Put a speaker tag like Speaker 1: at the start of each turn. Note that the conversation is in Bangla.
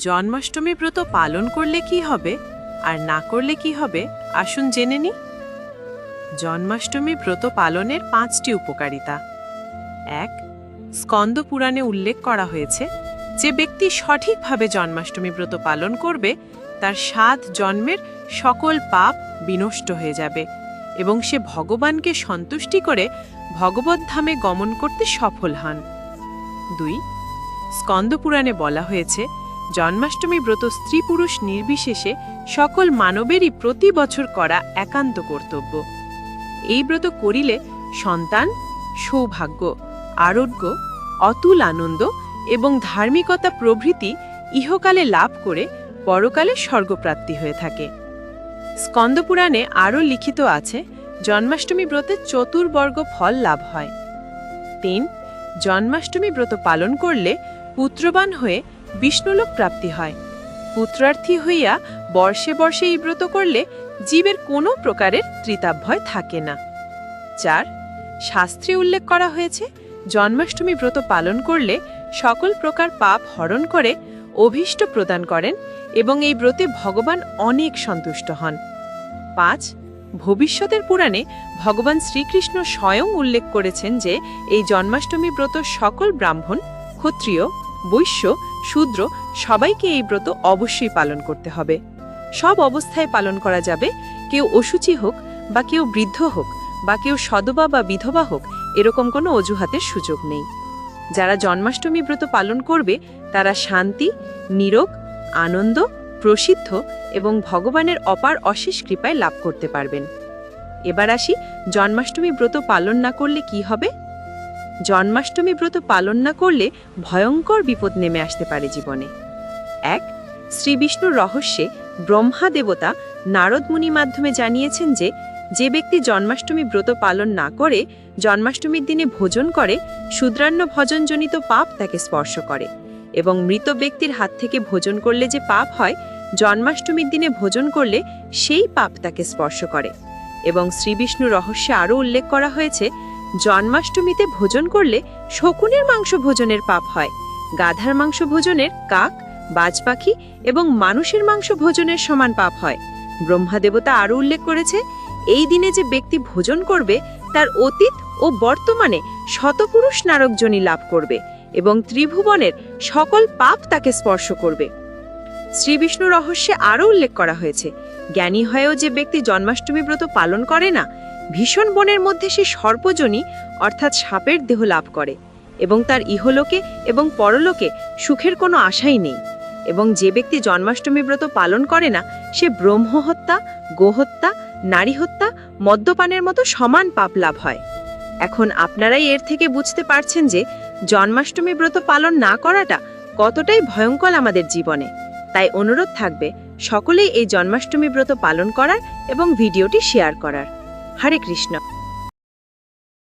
Speaker 1: জন্মাষ্টমী ব্রত পালন করলে কি হবে? আর না করলে কি হবে? আসুন জেনে নি। জন্মাষ্টমী ব্রত পালনের পাঁচটি উপকারিতা। এক, স্কন্দ পুরাণে উল্লেখ করা হয়েছে যে ব্যক্তি সঠিকভাবে জন্মাষ্টমী ব্রত পালন করবে, তার সাত জন্মের সকল পাপ বিনষ্ট হয়ে যাবে এবং সে ভগবানকে সন্তুষ্টি করে ভগবত ধামে গমন করতে সফল হন। দুই স্কন্দপুরাণে বলা হয়েছে জন্মাষ্টমী ব্রত স্ত্রী পুরুষ নির্বিশেষে সকল মানবেরই প্রতি বছর করা একান্ত কর্তব্য। এই ব্রত করিলে সন্তান সৌভাগ্য, আরোগ্য, অতুল আনন্দ এবং ধার্মিকতা প্রভৃতি ইহকালে লাভ করে পরকালে স্বর্গপ্রাপ্তি হয়ে থাকে। স্কন্দপুরাণে আরও লিখিত আছে, জন্মাষ্টমী ব্রতে চতুর্বর্গ ফল লাভ হয়। তিন, জন্মাষ্টমী ব্রত পালন করলে পুত্রবান হয়ে বিষ্ণুলোক প্রাপ্তি হয়। পুত্রার্থী হইয়া বর্ষে বর্ষে এই ব্রত করলে জীবের কোনো প্রকারের ত্রিতাভয় থাকে না। চার, শাস্ত্রে উল্লেখ করা হয়েছে, জন্মাষ্টমী ব্রত পালন করলে সকল প্রকার পাপ হরণ করে, অভীষ্ট প্রদান করেন এবং এই ব্রতে ভগবান অনেক সন্তুষ্ট হন। পাঁচ, ভবিষ্যতের পুরাণে ভগবান শ্রীকৃষ্ণ স্বয়ং উল্লেখ করেছেন যে, এই জন্মাষ্টমী ব্রত সকল ব্রাহ্মণ, ক্ষত্রিয়, বৈশ্য শূদ্র, সবাইকে এই ব্রত অবশ্যই পালন করতে হবে। সব অবস্থায় পালন করা যাবে, কেউ অসুচি হোক বা কেউ বৃদ্ধ হোক বা কেউ সদবা বা বিধবা হোক, এরকম কোনো অজুহাতের সুযোগ নেই। যারা জন্মাষ্টমী ব্রত পালন করবে, তারা শান্তি, নিরোগ, আনন্দ, প্রসিদ্ধ এবং ভগবানের অপার অশেষ কৃপায় লাভ করতে পারবেন। এবার আসি, জন্মাষ্টমী ব্রত পালন না করলে কি হবে? জন্মাষ্টমী ব্রত পালন না করলে ভয়ঙ্কর বিপদ নেমে আসতে পারে জীবনে। এক শ্রী বিষ্ণুর রহস্যে ব্রহ্মা দেবতা নারদ মুনি মাধ্যমে জানিয়েছেন যে যে ব্যক্তি জন্মাষ্টমী ব্রত পালন না করে, জন্মাষ্টমীর দিনে ভোজন করে, শূদ্রান্ন ভজনজনিত পাপ তাকে স্পর্শ করে এবং মৃত ব্যক্তির হাত থেকে ভোজন করলে যে পাপ হয়, জন্মাষ্টমীর দিনে ভোজন করলে সেই পাপ তাকে স্পর্শ করে। এবং শ্রীবিষ্ণু রহস্যে আরও উল্লেখ করা হয়েছে জন্মাষ্টমীতে ভোজন করলে শকুনের মাংস ভোজনের পাপ হয়। গাধার মাংস ভোজনের কাক বাজ পাখি এবং মানুষের মাংস ভোজনের সমান পাপ হয়। ব্রহ্মা দেবতা আরও উল্লেখ করেছে, এই দিনে যে ব্যক্তি ভোজন করবে, তার অতীত ও বর্তমানে শতপুরুষ নারকজনী লাভ করবে এবং ত্রিভুবনের সকল পাপ তাকে স্পর্শ করবে। শ্রীবিষ্ণু রহস্যে আরও উল্লেখ করা হয়েছে, জ্ঞানী হয়েও যে ব্যক্তি জন্মাষ্টমী ব্রত পালন করে না ভীষণ বনের মধ্যে সে সর্বজনী, অর্থাৎ সাপের দেহ লাভ করে এবং তার ইহলোকে এবং পরলোকে সুখের কোনো আশাই নেই এবং যে ব্যক্তি জন্মাষ্টমী ব্রত পালন করে না, সে ব্রহ্ম হত্যা গোহত্যা নারী হত্যা, মদ্যপানের মতো সমান পাপ লাভ হয়। এখন আপনারাই এর থেকে বুঝতে পারছেন যে জন্মাষ্টমী ব্রত পালন না করাটা কতটাই ভয়ঙ্কর আমাদের জীবনে। তাই অনুরোধ থাকবে সকলেই এই জন্মাষ্টমী ব্রত পালন করার এবং ভিডিওটি শেয়ার করার। हरे कृष्णा।